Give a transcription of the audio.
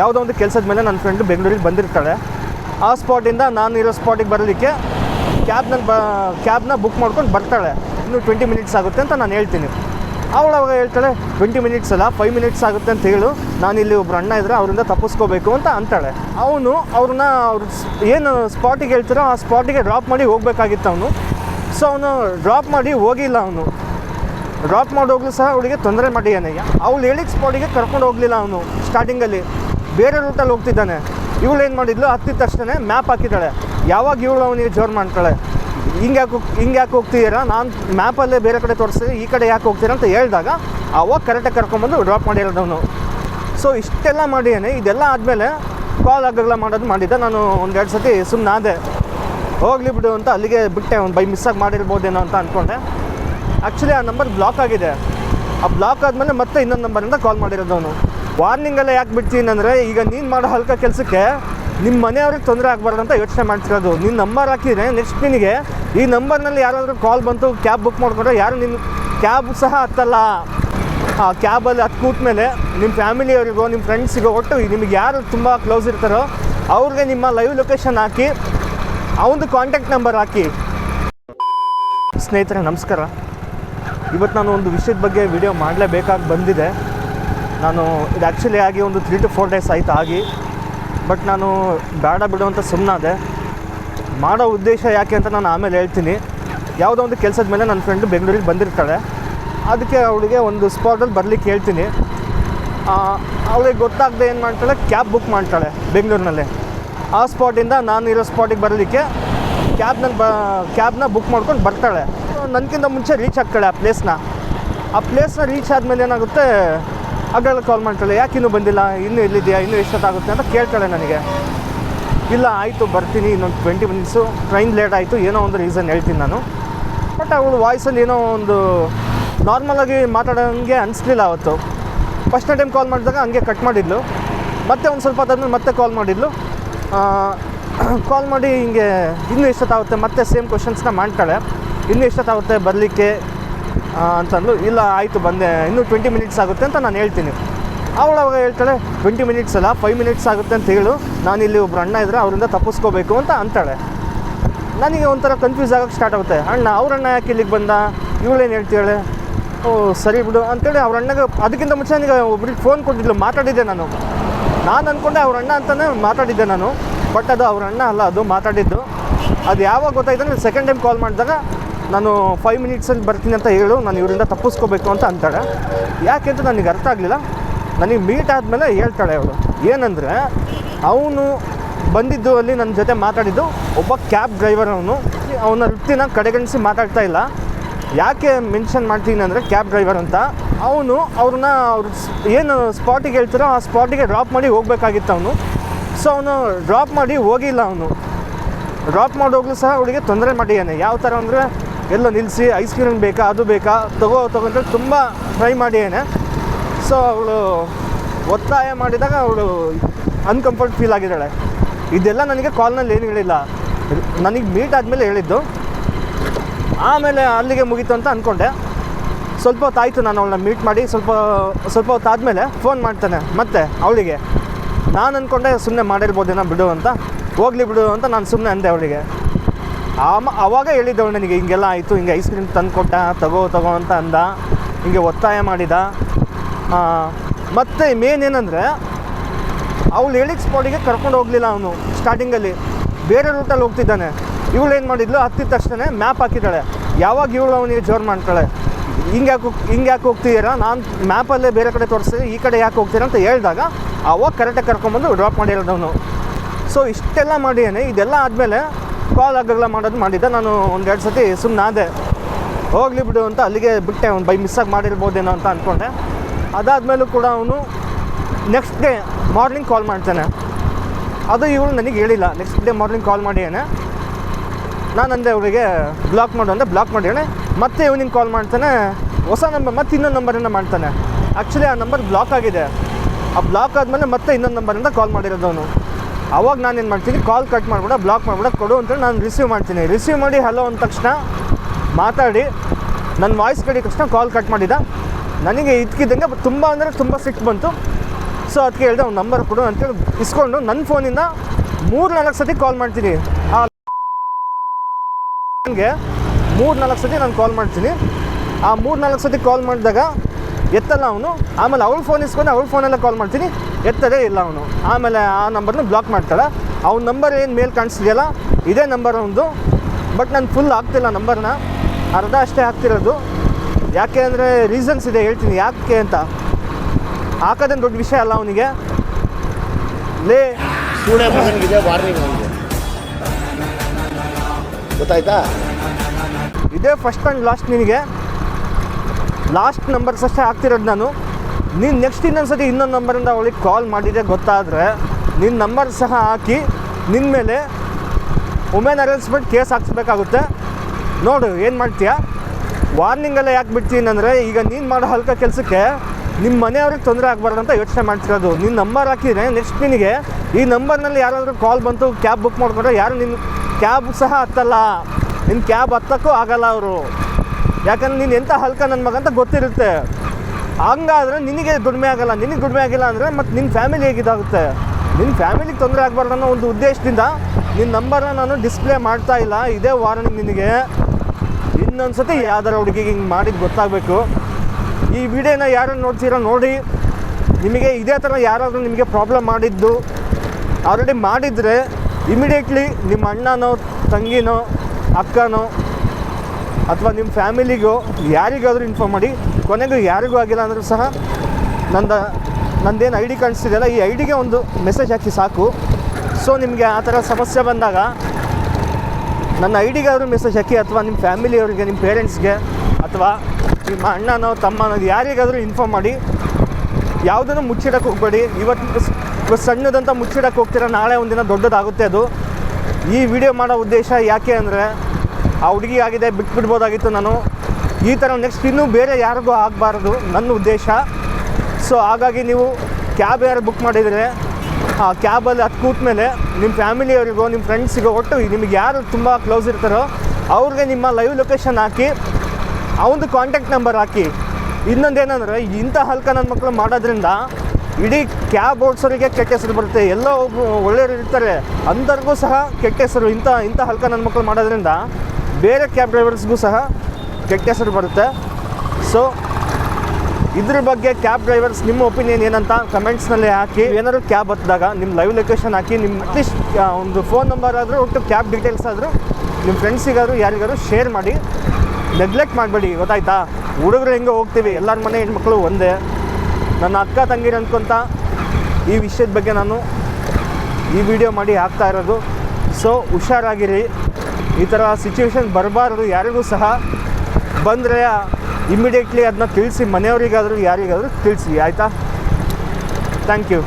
ಯಾವುದೋ ಒಂದು ಕೆಲಸದ ಮೇಲೆ ನನ್ನ ಫ್ರೆಂಡು ಬೆಂಗಳೂರಿಗೆ ಬಂದಿರ್ತಾಳೆ. ಆ ಸ್ಪಾಟಿಂದ ನಾನು ಇರೋ ಸ್ಪಾಟಿಗೆ ಬರಲಿಕ್ಕೆ ಕ್ಯಾಬ್ನ ಬ ಕ್ಯಾಬ್ನ ಬುಕ್ ಮಾಡ್ಕೊಂಡು ಬರ್ತಾಳೆ. ಇನ್ನು ಟ್ವೆಂಟಿ ಮಿನಿಟ್ಸ್ ಆಗುತ್ತೆ ಅಂತ ನಾನು ಹೇಳ್ತೀನಿ. ಅವಳು ಅವಾಗ ಹೇಳ್ತಾಳೆ ಟ್ವೆಂಟಿ ಮಿನಿಟ್ಸ್ ಅಲ್ಲ ಫೈವ್ ಮಿನಿಟ್ಸ್ ಆಗುತ್ತೆ ಅಂತ ಹೇಳು. ನಾನು ಇಲ್ಲಿ ಅಣ್ಣ ಇದ್ದರೆ ಅವರಿಂದ ತಪ್ಪಿಸ್ಕೋಬೇಕು ಅಂತ ಅಂತಾಳೆ. ಅವನು ಅವ್ರನ್ನ ಅವ್ರ ಏನು ಸ್ಪಾಟಿಗೆ ಹೇಳ್ತಾರೋ ಆ ಸ್ಪಾಟಿಗೆ ಡ್ರಾಪ್ ಮಾಡಿ ಹೋಗ್ಬೇಕಾಗಿತ್ತು ಅವನು. ಸೊ ಅವನು ಡ್ರಾಪ್ ಮಾಡಿ ಹೋಗಿಲ್ಲ ಅವನು. ಡ್ರಾಪ್ ಮಾಡೋಗ್ಲೂ ಸಹ ಅವಳಿಗೆ ತೊಂದರೆ ಮಾಡಿದ್ದಾನೆ. ಅವಳು ಹೇಳಿದ ಸ್ಪಾಟಿಗೆ ಕರ್ಕೊಂಡು ಹೋಗಲಿಲ್ಲ ಅವನು ಸ್ಟಾರ್ಟಿಂಗಲ್ಲಿ ಬೇರೆ ರೂಟಲ್ಲಿ ಹೋಗ್ತಿದ್ದಾನೆ. ಇವಳು ಏನು ಮಾಡಿದ್ಲು? ಹತ್ತಿದ ತಕ್ಷಣ ಮ್ಯಾಪ್ ಹಾಕಿದ್ದಾಳೆ. ಯಾವಾಗ ಇವಳು ಅವನಿಗೆ ಜೋರು ಮಾಡ್ತಾಳೆ? ಹಿಂಗೆ ಯಾಕೆ ಹಿಂಗೆ ಯಾಕೆ ಹೋಗ್ತಿದ್ದೀರಾ? ನಾನು ಮ್ಯಾಪಲ್ಲೇ ಬೇರೆ ಕಡೆ ತೋರಿಸ್ತೀನಿ ಈ ಕಡೆ ಯಾಕೆ ಹೋಗ್ತೀರ ಅಂತ ಹೇಳಿದಾಗ, ಅವಾಗ ಕರೆಕ್ಟಾಗಿ ಕರ್ಕೊಂಬಂದು ಡ್ರಾಪ್ ಮಾಡಿರೋದವನು ಸೊ ಇಷ್ಟೆಲ್ಲ ಮಾಡಿದ್ದೇನೆ. ಇದೆಲ್ಲ ಆದಮೇಲೆ ಕಾಲ್ ಆಗಲ್ಲ ಮಾಡೋದು ಮಾಡಿದ್ದೆ. ನಾನು ಒಂದೆರಡು ಸತಿ ಸುಮ್ಮನೆ ಆದೆ. ಹೋಗಲಿ ಬಿಡು ಅಂತ ಅಲ್ಲಿಗೆ ಬಿಟ್ಟೆ. ಒಂದು ಬೈ ಮಿಸ್ಸಾಗಿ ಮಾಡಿರ್ಬೋದೇನೋ ಅಂತ ಅಂದ್ಕೊಂಡೆ ಆ್ಯಕ್ಚುಲಿ ಆ ನಂಬರ್ ಬ್ಲಾಕ್ ಆಗಿದೆ. ಆ ಬ್ಲಾಕ್ ಆದಮೇಲೆ ಮತ್ತೆ ಇನ್ನೊಂದು ನಂಬರಿಂದ ಕಾಲ್ ಮಾಡಿರೋದು ಅವನು. ವಾರ್ನಿಂಗೆಲ್ಲ ಯಾಕೆ ಬಿಡ್ತೀನಿ ಅಂದರೆ ಈಗ ನೀನು ಮಾಡೋ ಹಲ್ಕ ಕೆಲಸಕ್ಕೆ ನಿಮ್ಮ ಮನೆಯವ್ರಿಗೆ ತೊಂದರೆ ಆಗಬಾರ್ದು ಅಂತ ಯೋಚನೆ ಮಾಡ್ತಿರೋದು. ನಿನ್ನ ನಂಬರ್ ಹಾಕಿದರೆ ನೆಕ್ಸ್ಟ್ ನಿನಗೆ ಈ ನಂಬರ್ನಲ್ಲಿ ಯಾರಾದರೂ ಕಾಲ್ ಬಂತು ಕ್ಯಾಬ್ ಬುಕ್ ಮಾಡಿಕೊಂಡ್ರೆ ಯಾರು ನಿನ್ನ ಕ್ಯಾಬ್ ಸಹ ಹತ್ತಲ್ಲ. ಆ ಕ್ಯಾಬಲ್ಲಿ ಹತ್ತು ಕೂತ್ಮೇಲೆ ನಿಮ್ಮ ಫ್ಯಾಮಿಲಿಯವರಿಗೋ ನಿಮ್ಮ ಫ್ರೆಂಡ್ಸಿಗೋ ಒಟ್ಟು ನಿಮಗೆ ಯಾರು ತುಂಬ ಕ್ಲೋಸ್ ಇರ್ತಾರೋ ಅವ್ರಿಗೆ ನಿಮ್ಮ ಲೈವ್ ಲೊಕೇಶನ್ ಹಾಕಿ ಅವನದು ಕಾಂಟ್ಯಾಕ್ಟ್ ನಂಬರ್ ಹಾಕಿ. ಸ್ನೇಹಿತರೆ, ನಮಸ್ಕಾರ. ಇವತ್ತು ನಾನು ಒಂದು ವಿಷಯದ ಬಗ್ಗೆ ವಿಡಿಯೋ ಮಾಡಲೇಬೇಕಾಗಿ ಬಂದಿದೆ. ನಾನು ಇದು ಆ್ಯಕ್ಚುಲಿ ಆಗಿ ಒಂದು ತ್ರೀ ಟು ಫೋರ್ ಡೇಸ್ ಆಯಿತು ಆಗಿ. ಬಟ್ ನಾನು ಬೇಡ ಬಿಡು ಅಂತ ಸುಮ್ಮನಾದೆ ಮಾಡೋ ಉದ್ದೇಶ ಯಾಕೆ ಅಂತ ನಾನು ಆಮೇಲೆ ಹೇಳ್ತೀನಿ. ಯಾವುದೋ ಒಂದು ಕೆಲಸದ ಮೇಲೆ ನನ್ನ ಫ್ರೆಂಡು ಬೆಂಗಳೂರಿಗೆ ಬಂದಿರ್ತಾಳೆ. ಅದಕ್ಕೆ ಅವಳಿಗೆ ಒಂದು ಸ್ಪಾಟಲ್ಲಿ ಬರ್ಲಿಕ್ಕೆ ಹೇಳ್ತೀನಿ. ಅವಳಿಗೆ ಗೊತ್ತಾಗದೆ ಏನು ಮಾಡ್ತಾಳೆ? ಕ್ಯಾಬ್ ಬುಕ್ ಮಾಡ್ತಾಳೆ ಬೆಂಗಳೂರಿನಲ್ಲಿ. ಆ ಸ್ಪಾಟಿಂದ ನಾನು ಇರೋ ಸ್ಪಾಟಿಗೆ ಬರಲಿಕ್ಕೆ ಕ್ಯಾಬ್ನ ಬ ಕ್ಯಾಬ್ನ ಬುಕ್ ಮಾಡ್ಕೊಂಡು ಬರ್ತಾಳೆ. ನನಗಿಂತ ಮುಂಚೆ ರೀಚ್ ಆಗ್ತಾಳೆ ಆ ಪ್ಲೇಸ್ನ ಆ ಪ್ಲೇಸ್ನ ರೀಚ್ ಆದಮೇಲೆ ಏನಾಗುತ್ತೆ? ಅಗಲ ಕಾಲ್ ಮಾಡ್ತಾಳೆ, ಯಾಕೆ ಇನ್ನೂ ಬಂದಿಲ್ಲ? ಇನ್ನೂ ಎಲ್ಲಿದೆಯಾ ಇನ್ನೂ ಎಷ್ಟೊತ್ತಾಗುತ್ತೆ? ಅಂತ ಕೇಳ್ತಾಳೆ ನನಗೆ. ಇಲ್ಲ, ಆಯಿತು, ಬರ್ತೀನಿ, ಇನ್ನೊಂದು ಟ್ವೆಂಟಿ ಮಿನಿಟ್ಸು ಟ್ರೈನ್ ಲೇಟ್ ಆಯಿತು, ಏನೋ ಒಂದು ರೀಸನ್ ಹೇಳ್ತೀನಿ ನಾನು. ಬಟ್ ಅವಳು ವಾಯ್ಸಲ್ಲಿ ಏನೋ ಒಂದು ನಾರ್ಮಲಾಗಿ ಮಾತಾಡೋಂಗೆ ಅನಿಸ್ಲಿಲ್ಲ ಅವತ್ತು. ಫಸ್ಟ್ನೇ ಟೈಮ್ ಕಾಲ್ ಮಾಡಿದಾಗ ಹಂಗೆ ಕಟ್ ಮಾಡಿದ್ಲು. ಮತ್ತೆ ಒಂದು ಸ್ವಲ್ಪ ಹೊತ್ತಾದ್ಮೇಲೆ ಮತ್ತೆ ಕಾಲ್ ಮಾಡಿದ್ಲು. ಕಾಲ್ ಮಾಡಿ ಹಿಂಗೆ, ಇನ್ನೂ ಎಷ್ಟೊತ್ತಾಗುತ್ತೆ? ಮತ್ತೆ ಸೇಮ್ ಕ್ವಶನ್ಸ್ನ ಮಾಡ್ತಾಳೆ. ಇನ್ನೂ ಎಷ್ಟೊತ್ತಾಗುತ್ತೆ? ಬರಲಿಕ್ಕೆ? ಅಂತಂದು ಇಲ್ಲ, ಆಯಿತು, ಬಂದೆ. ಇನ್ನೂ ಟ್ವೆಂಟಿ ಮಿನಿಟ್ಸ್ ಆಗುತ್ತೆ ಅಂತ ನಾನು ಹೇಳ್ತೀನಿ. ಅವಳು ಅವಾಗ ಹೇಳ್ತಾಳೆ ಟ್ವೆಂಟಿ ಮಿನಿಟ್ಸ್ ಅಲ್ಲ ಫೈವ್ ಮಿನಿಟ್ಸ್ ಆಗುತ್ತೆ ಅಂತ ಹೇಳು. ನಾನು ಇಲ್ಲಿ ಒಬ್ರು ಅಣ್ಣ ಇದ್ದರೆ ಅವರಿಂದ ತಪ್ಪಿಸ್ಕೋಬೇಕು ಅಂತ ಅಂತಾಳೆ. ನನಗೆ ಒಂಥರ ಕನ್ಫ್ಯೂಸ್ ಆಗೋಕ್ಕೆ ಸ್ಟಾರ್ಟ್ ಆಗುತ್ತೆ. ಅಣ್ಣ, ಅವ್ರ ಅಣ್ಣ ಯಾಕೆ ಇಲ್ಲಿಗೆ ಬಂದ? ಇವಳೇನು ಹೇಳ್ತಾಳೆ ಓ, ಸರಿ ಬಿಡು. ಅಂತೇಳಿ ಅವ್ರ ಅಣ್ಣಗೆ, ಅದಕ್ಕಿಂತ ಮುಂಚೆ ನನಗೆ ಒಬ್ರಿಗೆ ಫೋನ್ ಕೊಟ್ಟಿದ್ಲು, ಮಾತಾಡಿದ್ದೆ ನಾನು. ನಾನು ಅಂದ್ಕೊಂಡೆ ಅವ್ರ ಅಣ್ಣ ಅಂತಲೇ ಮಾತಾಡಿದ್ದೆ ನಾನು. ಬಟ್ ಅದು ಅವ್ರ ಅಣ್ಣ ಅಲ್ಲ, ಅದು ಮಾತಾಡಿದ್ದು. ಅದು ಯಾವಾಗ ಗೊತ್ತಾಯ್ತು ಅಂದರೆ ಸೆಕೆಂಡ್ ಟೈಮ್ ಕಾಲ್ ಮಾಡಿದಾಗ ನಾನು ಫೈವ್ ಮಿನಿಟ್ಸಲ್ಲಿ ಬರ್ತೀನಿ ಅಂತ ಹೇಳು, ನಾನು ಇವರಿಂದ ತಪ್ಪಿಸ್ಕೋಬೇಕು ಅಂತ ಅಂತಾಳೆ. ಯಾಕೆ ಅಂತ ನನಗೆ ಅರ್ಥ ಆಗಲಿಲ್ಲ. ನನಗೆ ಮೀಟ್ ಆದಮೇಲೆ ಹೇಳ್ತಾಳೆ ಅವಳು, ಏನಂದರೆ, ಅವನು ಬಂದಿದ್ದು ಅಲ್ಲಿ ನನ್ನ ಜೊತೆ ಮಾತಾಡಿದ್ದು, ಒಬ್ಬ ಕ್ಯಾಬ್ ಡ್ರೈವರ್ ಅವನು. ಅವನ ವೃತ್ತಿನ ಕಡೆಗಣಿಸಿ ಮಾತಾಡ್ತಾ ಇಲ್ಲ. ಯಾಕೆ ಮೆನ್ಷನ್ ಮಾಡ್ತೀನಿ ಅಂದರೆ ಕ್ಯಾಬ್ ಡ್ರೈವರ್ ಅಂತ. ಅವನು ಅವ್ರನ್ನ ಅವ್ರು ಏನು ಸ್ಪಾಟಿಗೆ ಹೇಳ್ತಾರೋ ಆ ಸ್ಪಾಟಿಗೆ ಡ್ರಾಪ್ ಮಾಡಿ ಹೋಗಬೇಕಾಗಿತ್ತು ಅವನು. ಸೊ ಅವನು ಡ್ರಾಪ್ ಮಾಡಿ ಹೋಗಿಲ್ಲ ಅವನು. ಡ್ರಾಪ್ ಮಾಡೋಗ್ಲೂ ಸಹ ಅವಳಿಗೆ ತೊಂದರೆ ಮಾಡಿದ್ದಾನೆ. ಯಾವ ಥರ ಅಂದರೆ ಎಲ್ಲೋ ನಿಲ್ಲಿಸಿ ಐಸ್ ಕ್ರೀಮ್ ಬೇಕಾ, ಅದು ಬೇಕಾ, ತಗೋ ತಗೊಂಡ್ರೆ ತುಂಬ ಟ್ರೈ ಮಾಡಿಯೇನೆ ಸೊ ಅವಳು ಒತ್ತಾಯ ಮಾಡಿದಾಗ ಅವಳು ಅನ್ಕಂಫರ್ಟ್ ಫೀಲ್ ಆಗಿದ್ದಾಳೆ. ಇದೆಲ್ಲ ನನಗೆ ಕಾಲ್ನಲ್ಲಿ ಏನು ಹೇಳಿಲ್ಲ. ನನಗೆ ಮೀಟ್ ಆದಮೇಲೆ ಹೇಳಿದ್ದು. ಆಮೇಲೆ ಅಲ್ಲಿಗೆ ಮುಗೀತು ಅಂತ ಅಂದ್ಕೊಂಡೆ ಸ್ವಲ್ಪ ಹೊತ್ತಾಯಿತು ನಾನು ಅವಳನ್ನ ಮೀಟ್ ಮಾಡಿ, ಸ್ವಲ್ಪ ಸ್ವಲ್ಪ ಹೊತ್ತಾದಮೇಲೆ ಫೋನ್ ಮಾಡ್ತಾನೆ ಮತ್ತೆ ಅವಳಿಗೆ. ನಾನು ಅಂದ್ಕೊಂಡೆ ಸುಮ್ಮನೆ ಮಾಡಿರ್ಬೋದೇನೋ ಬಿಡು ಅಂತ. ಹೋಗ್ಲಿ ಬಿಡು ಅಂತ ನಾನು ಸುಮ್ಮನೆ ಅಂದೆ ಅವಳಿಗೆ. ಆಮ, ಅವಾಗ ಹೇಳಿದ್ದವಳು ನನಗೆ, ಹಿಂಗೆಲ್ಲ ಆಯಿತು, ಹಿಂಗೆ ಐಸ್ ಕ್ರೀಮ್ ತಂದು ಕೊಟ್ಟ, ತಗೋ ತಗೋ ಅಂತ ಅಂದ. ಹಿಂಗೆ ಒತ್ತಾಯ ಮಾಡಿದ. ಮತ್ತು ಮೇನ್ ಏನಂದರೆ, ಅವಳು ಹೇಳಿದ ಸ್ಪಾಟಿಗೆ ಕರ್ಕೊಂಡು ಹೋಗಲಿಲ್ಲ ಅವನು ಸ್ಟಾರ್ಟಿಂಗಲ್ಲಿ ಬೇರೆ ರೂಟಲ್ಲಿ ಹೋಗ್ತಿದ್ದಾನೆ. ಇವಳು ಏನು ಮಾಡಿದ್ಲು? ಹತ್ತಿದ ತಕ್ಷಣ ಮ್ಯಾಪ್ ಹಾಕಿದ್ದಾಳೆ. ಯಾವಾಗ ಇವಳು ಅವನಿಗೆ ಜೋರು ಮಾಡ್ತಾಳೆ? ಹಿಂಗೆ ಯಾಕೆ ಹಿಂಗೆ ಯಾಕೆ ಹೋಗ್ತಿದ್ದೀರಾ? ನಾನು ಮ್ಯಾಪಲ್ಲೇ ಬೇರೆ ಕಡೆ ತೋರಿಸ್ತೀನಿ, ಈ ಕಡೆ ಯಾಕೆ ಹೋಗ್ತೀರಾ ಅಂತ ಹೇಳಿದಾಗ, ಅವಾಗ ಕರೆಕ್ಟಾಗಿ ಕರ್ಕೊಂಬಂದು ಡ್ರಾಪ್ ಮಾಡಿರೋದವನು ಸೊ ಇಷ್ಟೆಲ್ಲ ಮಾಡಿದ್ದಾನೆ. ಇದೆಲ್ಲ ಆದಮೇಲೆ ಕಾಲ್ ಆಗಲ್ಲ ಮಾಡೋದು ಮಾಡಿದ್ದೆ. ನಾನು ಒಂದೆರಡು ಸತಿ ಸುಮ್ಮನೆ ಆದೆ. ಹೋಗ್ಲಿ ಬಿಡು ಅಂತ ಅಲ್ಲಿಗೆ ಬಿಟ್ಟೆ. ಅವ್ನು ಬೈ ಮಿಸ್ಸಾಗಿ ಮಾಡಿರ್ಬೋದೇನೋ ಅಂತ ಅಂದ್ಕೊಂಡೆ ಅದಾದಮೇಲೂ ಕೂಡ ಅವನು ನೆಕ್ಸ್ಟ್ ಡೇ ಮಾರ್ನಿಂಗ್ ಕಾಲ್ ಮಾಡ್ತಾನೆ. ಅದು ಇವಳು ನನಗೆ ಹೇಳಿಲ್ಲ. ನೆಕ್ಸ್ಟ್ ಡೇ ಮಾರ್ನಿಂಗ್ ಕಾಲ್ ಮಾಡಿಯಾನೆ ನಾನು ಅಂದೆ ಅವಳಿಗೆ ಬ್ಲಾಕ್ ಮಾಡು ಅಂದರೆ ಬ್ಲಾಕ್ ಮಾಡಿಯಾನೆ ಮತ್ತೆ ಇವನಿಗೆ ಕಾಲ್ ಮಾಡ್ತಾನೆ. ಹೊಸ ನಂಬರ್ ಮತ್ತೆ ಇನ್ನೊಂದು ನಂಬರಿಂದ ಮಾಡ್ತಾನೆ. ಆ್ಯಕ್ಚುಲಿ ಆ ನಂಬರ್ ಬ್ಲಾಕ್ ಆಗಿದೆ. ಆ ಬ್ಲಾಕ್ ಆದಮೇಲೆ ಮತ್ತೆ ಇನ್ನೊಂದು ನಂಬರಿಂದ ಕಾಲ್ ಮಾಡಿರೋದವನು ಅವಾಗ ನಾನು ಏನು ಮಾಡ್ತೀನಿ ಕಾಲ್ ಕಟ್ ಮಾಡಿಬಿಡ ಬ್ಲಾಕ್ ಮಾಡಿಬಿಡ, ಕೊಡು ಅಂತ ನಾನು ರಿಸೀವ್ ಮಾಡ್ತೀನಿ. ರಿಸೀವ್ ಮಾಡಿ ಹಲೋ ಅಂದ ತಕ್ಷಣ ಮಾತಾಡಿ ನನ್ನ ವಾಯ್ಸ್ ಕಡಿದ ತಕ್ಷಣ ಕಾಲ್ ಕಟ್ ಮಾಡಿದ. ನನಗೆ ಇದ್ಕಿದ್ದಂಗೆ ತುಂಬ ಅಂದರೆ ತುಂಬ ಸಿಟ್ಟು ಬಂತು. ಸೊ ಅದಕ್ಕೆ ಹೇಳಿದೆ, ಅವ್ನ ನಂಬರ್ ಕೊಡು ಅಂತೇಳಿ ಇಸ್ಕೊಂಡು ನನ್ನ ಫೋನಿಂದ ಮೂರು ನಾಲ್ಕು ಸತಿ ಕಾಲ್ ಮಾಡ್ತೀನಿ. ನನಗೆ ಮೂರು ನಾಲ್ಕು ಸತಿ ನಾನು ಕಾಲ್ ಮಾಡ್ತೀನಿ. ಆ ಮೂರು ನಾಲ್ಕು ಸತಿ ಕಾಲ್ ಮಾಡಿದಾಗ ಎತ್ತಲ್ಲ ಅವನು. ಆಮೇಲೆ ಅವ್ಳ ಫೋನ್ ಇಸ್ಕೊಂಡು ಅವ್ಳ ಫೋನೆಲ್ಲ ಕಾಲ್ ಮಾಡ್ತೀನಿ. ಎತ್ತದೇ ಇಲ್ಲ ಅವನು. ಆಮೇಲೆ ಆ ನಂಬರ್ನ ಬ್ಲಾಕ್ ಮಾಡ್ತಾಳೆ. ಅವ್ನ ನಂಬರ್ ಏನು ಮೇಲೆ ಕಾಣಿಸ್ತಿದೆಯಲ್ಲ ಇದೇ ನಂಬರ್ ಅವನದು. ಬಟ್ ನಾನು ಫುಲ್ ಆಗ್ತಿಲ್ಲ ನಂಬರ್ನ ಅರ್ಧ ಅಷ್ಟೇ ಆಗ್ತಿರೋದು ಯಾಕೆ ಅಂದರೆ ರೀಸನ್ಸ್ ಇದೆ ಹೇಳ್ತೀನಿ. ಯಾಕೆ ಅಂತ. ಹಾಕೋದೇನು ದೊಡ್ಡ ವಿಷಯ ಅಲ್ಲ ಅವನಿಗೆ. ಲೇ. ಮಗನಿಗಿದೆ ವಾರ್ನಿಂಗ್ ಗೊತ್ತಾಯ್ತಾ? ಇದೇ ಫಸ್ಟ್ ಆ್ಯಂಡ್ ಲಾಸ್ಟ್ ನಿನಗೆ. ಲಾಸ್ಟ್ ನಂಬರ್ಸ್ ಅಷ್ಟೇ ಆಗ್ತಿರೋದು ನಾನು. ನೀನು ನೆಕ್ಸ್ಟ್ ಇನ್ನೊಂದು ಸತಿ ಇನ್ನೊಂದು ನಂಬರಿಂದ ಅವಳಿಗೆ ಕಾಲ್ ಮಾಡಿದೆ ಗೊತ್ತಾದರೆ ನಿನ್ನ ನಂಬರ್ ಸಹ ಹಾಕಿ ನಿನ್ನ ಮೇಲೆ ವುಮೆನ್ ಅರೇಂಜ್ಮೆಂಟ್ ಕೇಸ್ ಹಾಕ್ಸ್ಬೇಕಾಗುತ್ತೆ. ನೋಡು, ಏನು ಮಾಡ್ತೀಯಾ? ವಾರ್ನಿಂಗೆಲ್ಲ ಯಾಕೆ ಬಿಡ್ತೀನಿ ಅಂದರೆ, ಈಗ ನೀನು ಮಾಡೋ ಹಲ್ಕ ಕೆಲಸಕ್ಕೆ ನಿಮ್ಮ ಮನೆಯವ್ರಿಗೆ ತೊಂದರೆ ಆಗಬಾರ್ದು ಅಂತ ಯೋಚನೆ ಮಾಡ್ತಿರೋದು. ನಿನ್ನ ನಂಬರ್ ಹಾಕಿದರೆ ನೆಕ್ಸ್ಟ್ ನಿನಗೆ ಈ ನಂಬರ್ನಲ್ಲಿ ಯಾರಾದರೂ ಕಾಲ್ ಬಂತು ಕ್ಯಾಬ್ ಬುಕ್ ಮಾಡಿಕೊಂಡ್ರೆ ಯಾರು ನಿನ್ನ ಕ್ಯಾಬ್ ಸಹ ಹತ್ತಲ್ಲ. ನಿನ್ನ ಕ್ಯಾಬ್ ಹತ್ತಕ್ಕೂ ಆಗಲ್ಲ ಅವರು. ಯಾಕಂದ್ರೆ ನೀನು ಎಂಥ ಹಲ್ಕ ನನ್ನ ಮಗ ಅಂತ ಗೊತ್ತಿರುತ್ತೆ. ಹಂಗಾದ್ರೆ ನಿನಗೆ ದುಡಿಮೆ ಆಗಲ್ಲ, ನಿನಗೆ ದುಡಿಮೆ ಆಗಿಲ್ಲ ಅಂದರೆ ಮತ್ತು ನಿನ್ನ ಫ್ಯಾಮಿಲಿ ಹೇಗಿದಾಗುತ್ತೆ? ನಿನ್ನ ಫ್ಯಾಮಿಲಿಗೆ ತೊಂದರೆ ಆಗಬಾರ್ದು ಅನ್ನೋ ಒಂದು ಉದ್ದೇಶದಿಂದ ನಿನ್ನ ನಂಬರ್ನ ನಾನು ಡಿಸ್ಪ್ಲೇ ಮಾಡ್ತಾ ಇಲ್ಲ. ಇದೇ ವಾರ್ನಿಂಗ್ ನಿನಗೆ. ಇನ್ನೊಂದು ಸತಿ ಯಾವ್ದಾರ ಹುಡುಗಿಗೆ ಹಿಂಗೆ ಮಾಡಿದ್ದು ಗೊತ್ತಾಗಬೇಕು. ಈ ವಿಡಿಯೋನ ಯಾರು ನೋಡ್ತೀರೋ ನೋಡಿ. ನಿಮಗೆ ಇದೇ ಥರ ಯಾರಾದರೂ ನಿಮಗೆ ಪ್ರಾಬ್ಲಮ್ ಮಾಡಿದ್ದು ಆಲ್ರೆಡಿ ಮಾಡಿದರೆ ಇಮಿಡಿಯೇಟ್ಲಿ ನಿಮ್ಮ ಅಣ್ಣನೋ, ತಂಗಿನೋ, ಅಕ್ಕನೋ ಅಥವಾ ನಿಮ್ಮ ಫ್ಯಾಮಿಲಿಗೋ ಯಾರಿಗಾದರೂ ಇನ್ಫಾರ್ಮ್ ಮಾಡಿ, ಕೊನೆಗೂ ಯಾರಿಗೂ ಆಗಿಲ್ಲ ಅಂದರೂ ಸಹ ನಂದ, ನಂದೇನು ಐ ಡಿ ಕಾಣಿಸ್ತಿದೆಯಲ್ಲ, ಈ ಐ ಡಿಗೆ ಒಂದು ಮೆಸೇಜ್ ಹಾಕಿ ಸಾಕು. ಸೊ ನಿಮಗೆ ಆ ಥರ ಸಮಸ್ಯೆ ಬಂದಾಗ ನನ್ನ ಐ ಮೆಸೇಜ್ ಹಾಕಿ, ಅಥವಾ ನಿಮ್ಮ ಫ್ಯಾಮಿಲಿಯವರಿಗೆ, ನಿಮ್ಮ ಪೇರೆಂಟ್ಸ್ಗೆ ಅಥವಾ ನಿಮ್ಮ ಅಣ್ಣನೋ, ತಮ್ಮನೋ, ಯಾರಿಗಾದರೂ ಇನ್ಫಾರ್ಮ್ ಮಾಡಿ. ಯಾವುದನ್ನು ಮುಚ್ಚಿಡಕ್ಕೆ ಹೋಗಬೇಡಿ. ಇವತ್ತು ಸಣ್ಣದಂತ ಮುಚ್ಚಿಡಕ್ಕೆ ಹೋಗ್ತೀರ, ನಾಳೆ ಒಂದಿನ ದೊಡ್ಡದಾಗುತ್ತೆ ಅದು. ಈ ವಿಡಿಯೋ ಮಾಡೋ ಉದ್ದೇಶ ಯಾಕೆ ಅಂದರೆ ಆ ಹುಡುಗಿ ಆಗಿದೆ ಬಿಟ್ಬಿಡ್ಬೋದಾಗಿತ್ತು ನಾನು. ಈ ಥರ ನೆಕ್ಸ್ಟ್ ಇನ್ನೂ ಬೇರೆ ಯಾರಿಗೂ ಆಗಬಾರ್ದು ನನ್ನ ಉದ್ದೇಶ. ಸೊ ಹಾಗಾಗಿ ನೀವು ಕ್ಯಾಬ್ ಯಾರು ಬುಕ್ ಮಾಡಿದರೆ, ಆ ಕ್ಯಾಬಲ್ಲಿ ಹತ್ತು ಕೂತ ಮೇಲೆ ನಿಮ್ಮ ಫ್ಯಾಮಿಲಿಯವರಿಗೋ ನಿಮ್ಮ ಫ್ರೆಂಡ್ಸಿಗೋ ಒಟ್ಟು ನಿಮಗೆ ಯಾರು ತುಂಬ ಕ್ಲೋಸ್ ಇರ್ತಾರೋ, ಅವ್ರಿಗೆ ನಿಮ್ಮ ಲೈವ್ ಲೊಕೇಶನ್ ಹಾಕಿ ಅವನದು ಕಾಂಟ್ಯಾಕ್ಟ್ ನಂಬರ್ ಹಾಕಿ. ಇನ್ನೊಂದೇನೆಂದರೆ, ಇಂಥ ಹಲ್ಕ ನನ್ನ ಮಕ್ಕಳು ಮಾಡೋದ್ರಿಂದ ಇಡೀ ಕ್ಯಾಬ್ ಓಡಿಸೋರಿಗೆ ಕೆಟ್ಟ ಹೆಸರು ಬರುತ್ತೆ. ಎಲ್ಲ ಒಬ್ಬರು ಒಳ್ಳೆಯವರು ಇರ್ತಾರೆ, ಅಂಥವ್ರಿಗೂ ಸಹ ಕೆಟ್ಟ ಹೆಸರು ಇಂಥ ಇಂಥ ಹಲ್ಕ ನನ್ನ ಮಕ್ಕಳು ಮಾಡೋದ್ರಿಂದ ಬೇರೆ ಕ್ಯಾಬ್ ಡ್ರೈವರ್ಸ್ಗೂ ಸಹ ಕೆಟ್ಟ ಹೆಸರು ಬರುತ್ತೆ. ಸೊ ಇದ್ರ ಬಗ್ಗೆ ಕ್ಯಾಬ್ ಡ್ರೈವರ್ಸ್ ನಿಮ್ಮ ಒಪಿನಿಯನ್ ಏನಂತ ಕಮೆಂಟ್ಸ್ನಲ್ಲಿ ಹಾಕಿ. ಏನಾದ್ರು ಕ್ಯಾಬ್ ಹತ್ತಿದಾಗ ನಿಮ್ಮ ಲೈವ್ ಲೊಕೇಶನ್ ಹಾಕಿ ನಿಮ್ಮ ಅಟ್ಲೀಸ್ಟ್ ಒಂದು ಫೋನ್ ನಂಬರ್ ಆದರೂ ಒಟ್ಟು ಕ್ಯಾಬ್ ಡೀಟೇಲ್ಸ್ ಆದರೂ ನಿಮ್ಮ ಫ್ರೆಂಡ್ಸಿಗಾದ್ರು ಯಾರಿಗಾದ್ರು ಶೇರ್ ಮಾಡಿ. ನೆಗ್ಲೆಕ್ಟ್ ಮಾಡಬೇಡಿ, ಗೊತ್ತಾಯ್ತಾ? ಹುಡುಗರು ಹೆಂಗೆ ಹೋಗ್ತೀವಿ, ಎಲ್ಲರ ಮನೆ ಹೆಣ್ಮಕ್ಳು ಒಂದೇ. ನನ್ನ ಅಕ್ಕ ತಂಗಿರು ಅನ್ಕೊಂತ ಈ ವಿಷಯದ ಬಗ್ಗೆ ನಾನು ಈ ವಿಡಿಯೋ ಮಾಡಿ ಹಾಕ್ತಾ ಇರೋದು. ಸೊ ಹುಷಾರಾಗಿರಿ. ಈ ಥರ ಸಿಚುವೇಶನ್ ಬರಬಾರ್ದು, ಯಾರಿಗೂ ಸಹ ಬಂದರೆ ಇಮ್ಮಿಡಿಯೇಟ್ಲಿ ಅದನ್ನ ತಿಳಿಸಿ, ಮನೆಯವರಿಗಾದರೂ, ಯಾರಿಗಾದರೂ ತಿಳಿಸಿ, ಆಯಿತಾ? Thank you